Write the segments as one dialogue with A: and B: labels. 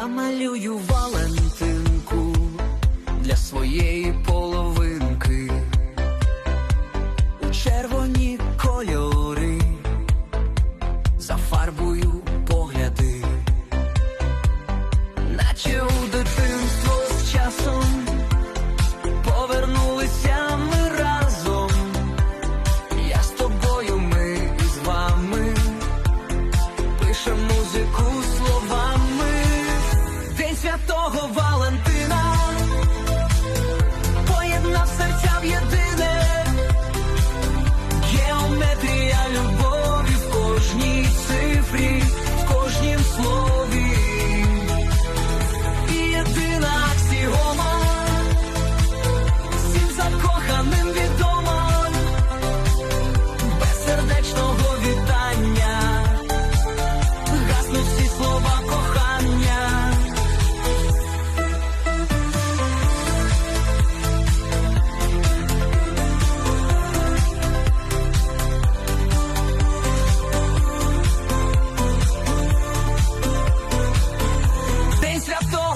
A: Я малюю Валентинку для своєї половинки. У червоні кольори, зафарбую погляди, наче у дитинство з часом повернулися ми разом. Я з тобою, ми з вами пишем музику День святого Валентина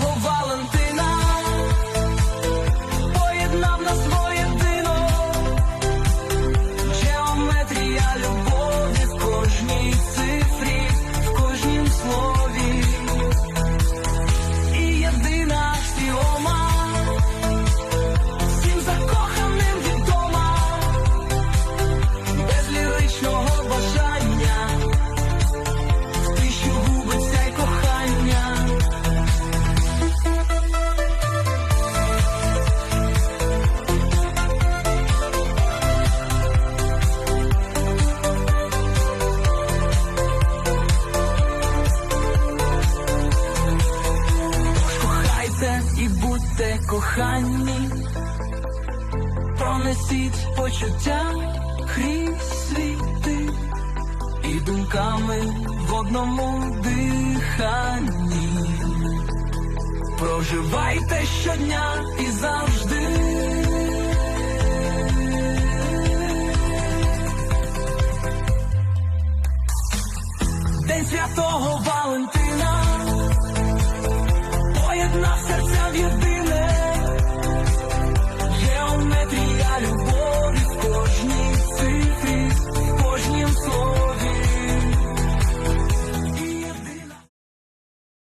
A: коханні, пронесіть почуття крізь світи і думками в одному диханні. Проживайте щодня і завжди. День святого.